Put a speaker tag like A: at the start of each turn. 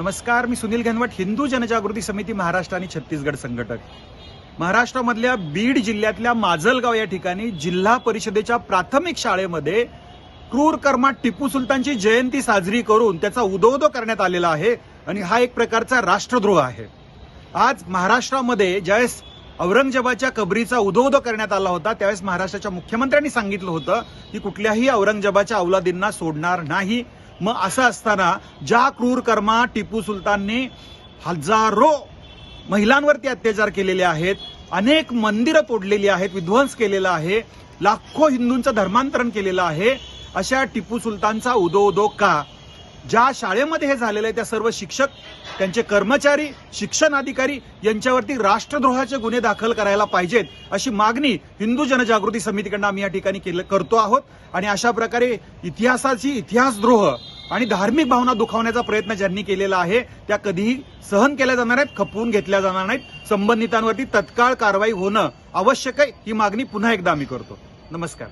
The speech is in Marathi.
A: नमस्कार मी सुनील घनवट हिंदू जनजागृती समिती महाराष्ट्र आणि छत्तीसगड संघटक. महाराष्ट्रामधल्या बीड जिल्ह्यातल्या माजलगाव या ठिकाणी जिल्हा परिषदेच्या प्राथमिक शाळेमध्ये क्रूर कर्मात टिपू सुलतानची जयंती साजरी करून त्याचा उदोदो करण्यात आलेला आहे आणि हा एक प्रकारचा राष्ट्रद्रोह आहे. आज महाराष्ट्रामध्ये ज्यावेळेस औरंगजेबाच्या कबरीचा उदोदो करण्यात आला होता त्यावेळेस महाराष्ट्राच्या मुख्यमंत्र्यांनी सांगितलं होतं की कुठल्याही औरंगजेबाच्या अवलादींना सोडणार नाही. मग असं असताना ज्या क्रूर कर्मा टिपू सुलतानने हजारो महिलांवरती अत्याचार केलेले आहेत अनेक मंदिरं तोडलेली आहेत विध्वंस केलेला आहे लाखो हिंदूंचं धर्मांतरण केलेलं आहे अशा टिपू सुलतानचा उदो उदो का ज्या शाळेमध्ये हे झालेलं आहे त्या सर्व शिक्षक त्यांचे कर्मचारी शिक्षण अधिकारी यांच्यावरती राष्ट्रद्रोहाचे गुन्हे दाखल करायला पाहिजेत अशी मागणी हिंदू जनजागृती समितीकडनं आम्ही या ठिकाणी केलं करतो आहोत. आणि अशा प्रकारे इतिहासाची इतिहासद्रोह आणि धार्मिक भावना दुखावण्याचा प्रयत्न ज्यांनी केलेला आहे त्या कधीही सहन केल्या जाणार आहेत खपवून घेतल्या जाणार नाहीत. संबंधितांवरती तत्काळ कारवाई होणं आवश्यक आहे ही मागणी पुन्हा एकदा आम्ही करतो. नमस्कार.